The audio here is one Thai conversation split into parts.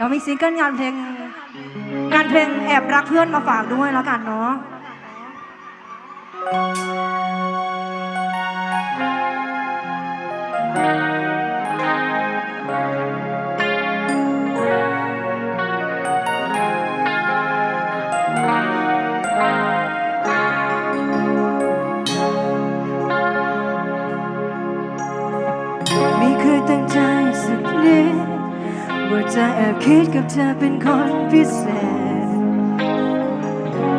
เรามีซิงเกิลงานเพลง งานเพลงแอบรักเพื่อนมาฝากด้วยแล้วกันเนาะไม่เคยตั้งใจสักนิด ว่าจะแอบคิดกับเธอเป็นคนพิเศษ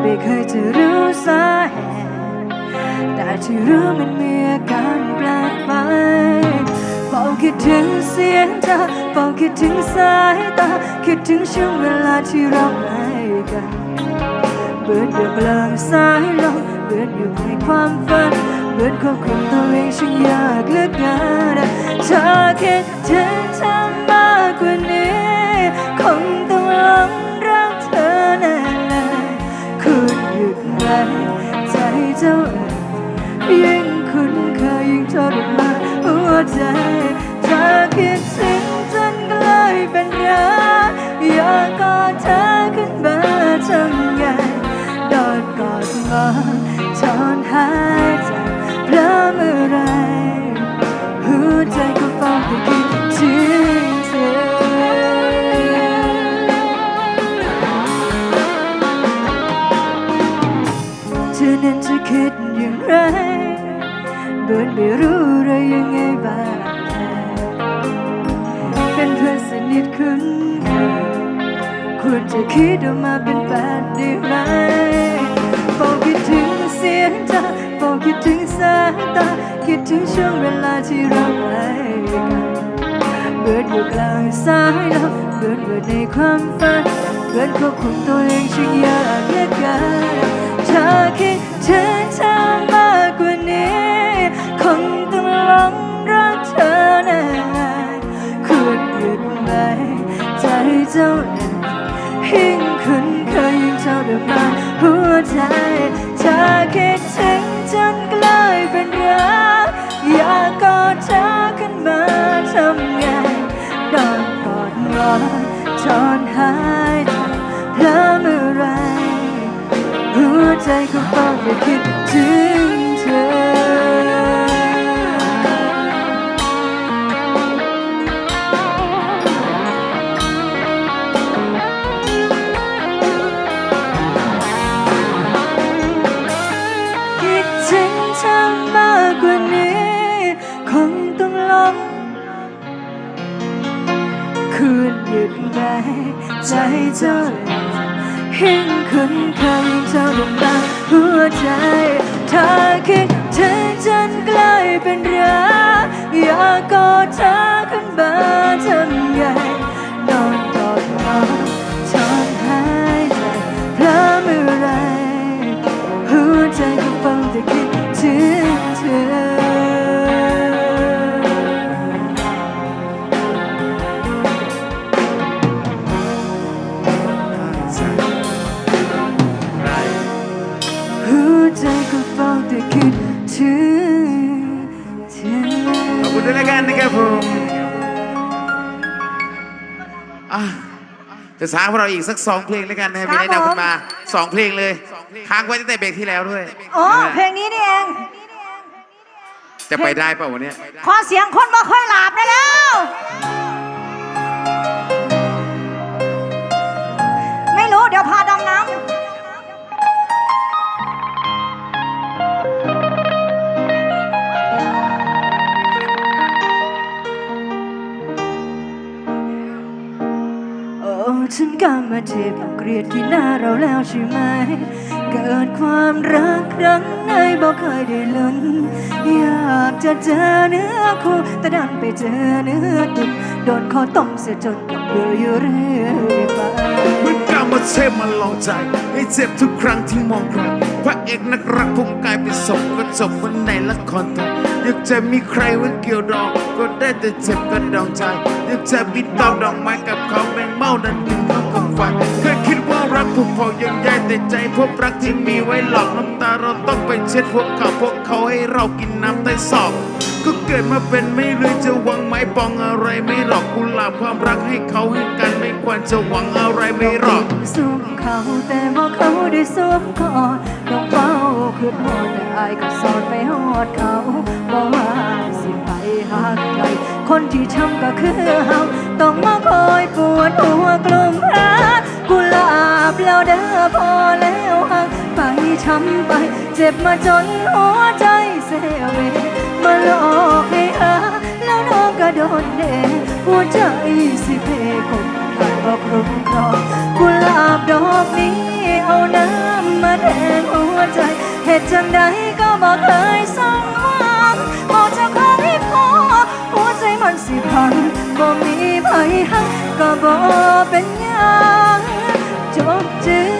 ไม่เคยจะรู้สาเหตุแต่ที่รู้มันมีอาการแปลกไปเฝ้าคิดถึงเสียงเธอเฝ้าคิดถึงสายตา คิดถึงช่วงเวลาที่เราใกล้กันเบิดอยู่กลางสายลมเบิดออยู่ในความฝันเบิดควบคุมตัวเองช่างยากเหลือเกินเธอคิดถึงเธอมากกว่านี้ คงต้องหลงรักเธอแน่เลยคุณหยุดไหมใจเจ้าเองยิ่งคุณเคยยิ่งทรมานหัวใจ คิดอย่างไรโดไม่รู้อะไรยังไงบ้างเป็นเพื่อนสนิทคุ้นเคยควรจะคิดออกมาเป็นแฟนได้ไหมเฝ้าคิดถึงเสียงเธอเฝ้าคิดถึงสายตา คิดถึงช่วงเวลาที่เราใกลกันเบิดอยู่กลางสายลมเบิดอยู่ในความฝันเบิดควบคุมตัวเองช่างยากเหลือเกิน ธอคิดถึงเธอมากกว่านี้ คงต้องหลงรักเธอแน่ควรหยุดไหมใจเจ้าเองยิ่งคุ้นเคยยิ่งเท่าเดิมมาหัวใจเธอคิดถึงจนกลายเป็นรักอยากกอดเธอขึ้นมาทำไงนอนกอดงอนถอนหาย ก็เฝ้าแต่คิดถึงเธอ คิดถึงเธอมากกว่านี้ คงต้องลองคืนหยุดไหมใจเจ้า คิงคุณเคยเจ้าดวงมาหัวใจ เธอคิดถึงจนกลายเป็นรักอยากกอดเธอขึ้นมาทำไง ขอบคุณด้วยแล้วกันนะครับผมอะจะสร้างพวกเราอีกสักสองเพลงแล้วกันนะครับครัมีบแนะนำขึ้นผมมาสองเพลงเลยค้างไว้ตั้งแต่เบรกที่แล้วด้วยอ๋อนะฮะเพลงนี้นี่เอง จะไปได้เปล่าวันเนี้ยขอเสียงคนบ่ค่อยหลับได้แล้ว ฉันกำมาเจ็บเกลียดที่หน้าเราแล้วใช่ไหม เกิดความรักครั้งไหนบอกเคยได้ลุ้น อยากจะเจอเนื้อคู่แต่ดันไปเจอเนื้อตุ่นโดนเขาต้มเสียจนต้องเบื่ออยู่เรื่อยไปมันกำมาเทพมาลองใจ ให้เจ็บทุกครั้งที่มองใครพระเอกนักรักคงกลายเป็นศพก็จบวันในละครไทยอยากจะมีใครไว้เกี่ยวดอง ก็ได้แต่เจ็บกันดองใจ อยากจะบิดตองดอกไม้กับเขาแบ่งเมาดันกินเกับไฟควายเคยคิดว่ารักผูกพอยังใยแต่ใจพบรักที่มีไว้หลอกน้ำตาเราต้องไปเช็ดพวกเขาพวกเขาให้เรากินน้ำใต้ศอกก็เกิดมาเป็นไม่รู้จะหวังไม้ปองอะไรไม่หรอกกุหลาบความรักให้เขาให้กันไม่ควรจะหวังอะไรไม่หรอกสวมเขาแต่บอกเขาได้สวมกอดน้องเฝ้าคือพอแต่อายก็สอนไปหอดเขาบอกว่าสิไปหาใครคนที่ช้ำก็คือเฮา ต้องมาคอยปวดหัวกลุ่มหากุหลาบแล้วเด้อพอแล้วหักไปช้ำไป เจ็บมาจนหัวใจเซเวมาหลอกให้หาแล้วน้องก็โดนเดหัวใจสิเพคงขาดบอกคุ้มครองกุหลาบดอกนี้เอาน้ำมาแทนหัวใจเหตุจังใดก็บอกเคยสมห บ่เป็นหยังจบจือ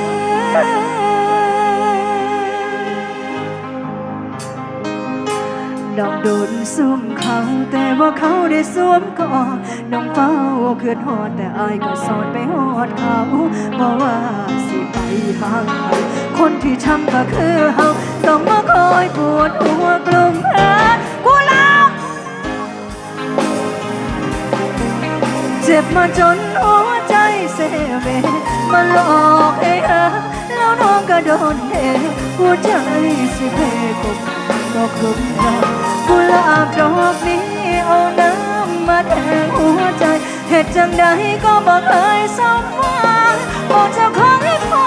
น้องโดนสวมเขาแต่ว่าเขาได้สวมก่อนน้องเฝ้าคืนหอดแต่อายก็สอนไปหอดเขาบอกว่าสิไปหาใคนที่ช้ำก็คือเฮาต้องมาคอยปวดหัวกลุ่มหา จ็บมาจนหัวใจเซเวมาหลอกให้หาแล้วน้องก็โดนเทหัวใจสิเพกบดอกลมยากุหลาบดอกนี้เอาน้ำมาแทงหัวใจเหตุจังใดก็บอกเคยสมหวังบอกเจ้าของให้พอ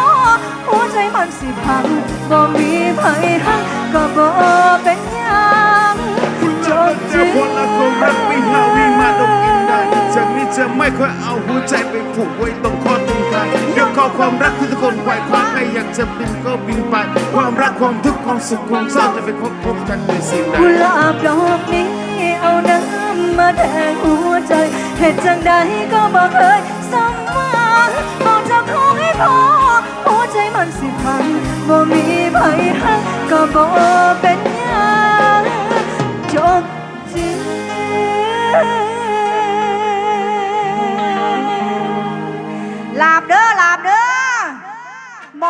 หัวใจมันสิพังบ่มีไผหักก็บ่เป็นยังจบเจอ ไม่ค่อยเอาหัวใจไปผูกไว้ตรงคอตรงกลางเดี๋ยวขอความรักที่ทุกคนไขว่คว้าใครอยากจะบินก็บินไป ความรักความทุกข์ความสุขความเศร้าจะไปพบพบกันในสิ่งใดกุหลาบดอกนี้เอาน้ำมาแทงหัวใจเหตุจังใดก็บอกเคยสมหวังบอกจะขอให้พอหัวใจมันสิพังบ่มีไผหักก็บ่เป็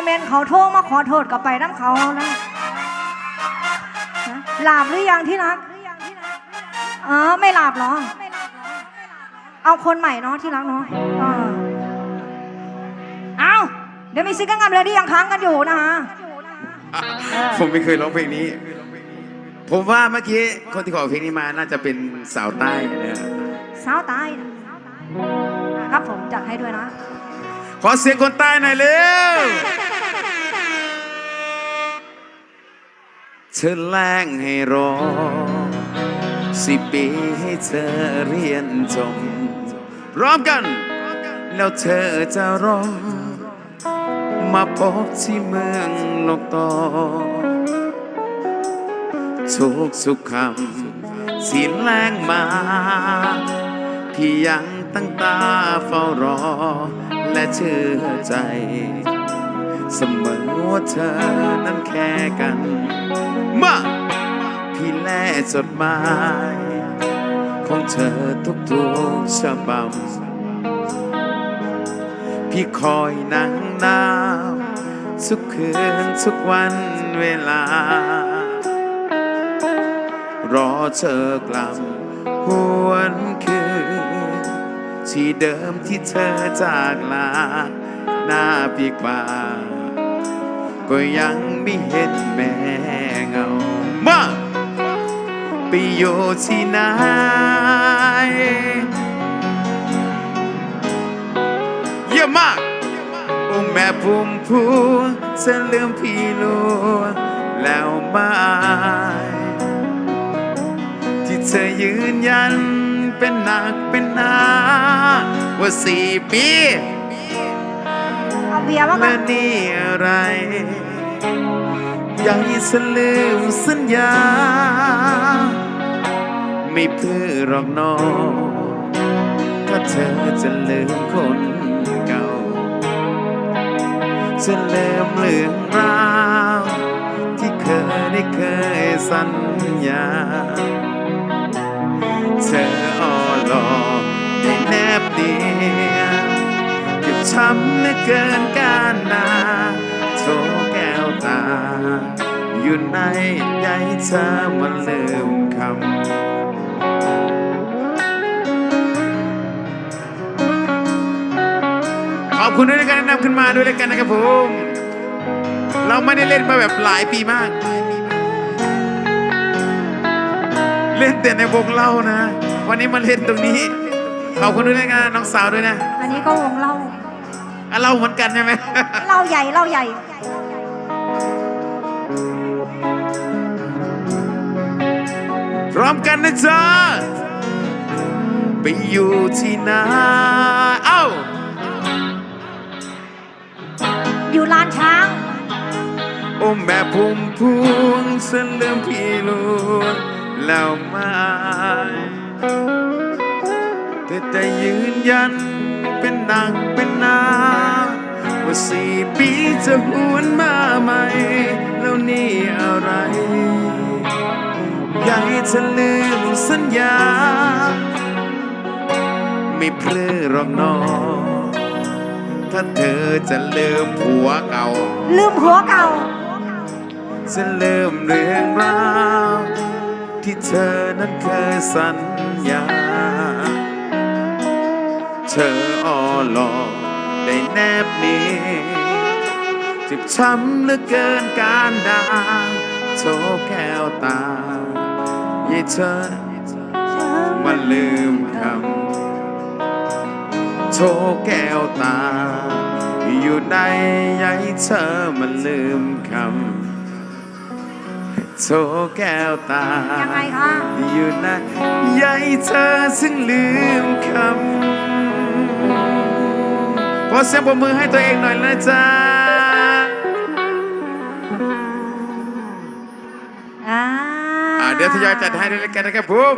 บ่แม่นเขาโทรมาขอโทษก็ไปน้ำเขานะหลับหรือยังที่รักอ๋อไม่หลับเหรอ เอาคนใหม่เนาะที่รักเนาะอ่าเอาเดี๋ยวมีซิงเกิลงานเลยที่ยังค้างกันอยู่นะคะเออผมไม่เคยร้องเพลงนี้ ผมว่าเมื่อกี้คนที่ขอเพลงนี้มาน่าจะเป็นสาวใต้นะสาวตายนะครับผมจัดให้ด้วยนะ ขอเสียงคนใต้หน่อยเร็ว ธอแล้งให้รอ สิปีให้เธอเรียนจบพร้อมกัน แล้วเธอจะรอ มาพบที่เมืองโลกต่อทุกสุขคำสีแรงมา พี่ยังตั้งตาเฝ้ารอ และเชื่อใจ เสมอว่าเธอนั้นแค่กัน มาพี่แลจดหมาย ของเธอทุกๆฉบับพี่คอยนั่งน้ำทุกคืนทุกวันเวลา รอเธอกลับหวนคืน ที่เดิมที่เธอจากลาหน้าปีกว่า ก็ยังไม่เห็นแม่เงามาไปอยู่ที่ไหนเยี่ยมมากองแม่พุ่มพวงเส้นลืมพี่ลวงแล้วมาที่เธอยืนยันเป็นหนักเป็นหนาว่าสี่ปี เบียร์มาก่อและนนี่อะไร ยังสลืมสัญญา ไม่เพื่อหรอกน้องถ้าเธอจะลืมคนเก่า จะลืมเรื่องราว ที่เคยได้เคยสัญญา ลอกได้แนบเกินการนาโชว์แก้วตา อยู่ในใจเธอมันลืมคำขอบคุณด้วยในการแนะนำขึ้นมาด้วยแล้วกันนะครับผม เราไม่ได้เล่นมาแบบหลายปีมาก เล่นแต่ในวงเล่านะ วันนี้มาเล่นตรงนี้ ขอบคุณด้วยนะน้องสาวด้วยนะ อันนี้ก็วงเล่า อะเล่าเหมือนกันใช่ไหมเล่าใหญ่เล่าใหญ่ พร้อมกันนะจ๊ะไปอยู่ที่ไหนเอ้า อยู่ลานช้าง โอ้แม่พุ่มพวงฉันเริ่มพี่ลวงแล้วไม่แต่แต่ยืนยัน เป็นนางเป็นนาว่าสี่ปีจะหวนมาใหม่ แล้วนี่อะไร อยากให้เธอลืมสัญญา ไม่เพลือหรอกน้อง ถ้าเธอจะลืมผัวเก่า ลืมหัวเก่า จะเริ่มเรื่องราว ที่เธอนั้นเคยสัญญา เธออ้อหลอกได้แนบเนี้เจ็บช้ำเหลือเกินการด่าโชว์แก้วตายายเธอมันลืมคำโชว์แก้วตา อยู่ในยายเธอมันลืมคำโชว์แก้วตา ยังไงคะ อยู่ในยายเธอซึ่งลืมคำ อเสียงปรบมือให้ตัวเองหน่อยนะจ๊ะอ่า อ่าเดี๋ยวทยอยจัดให้ด้วยแล้วกันนะครับผม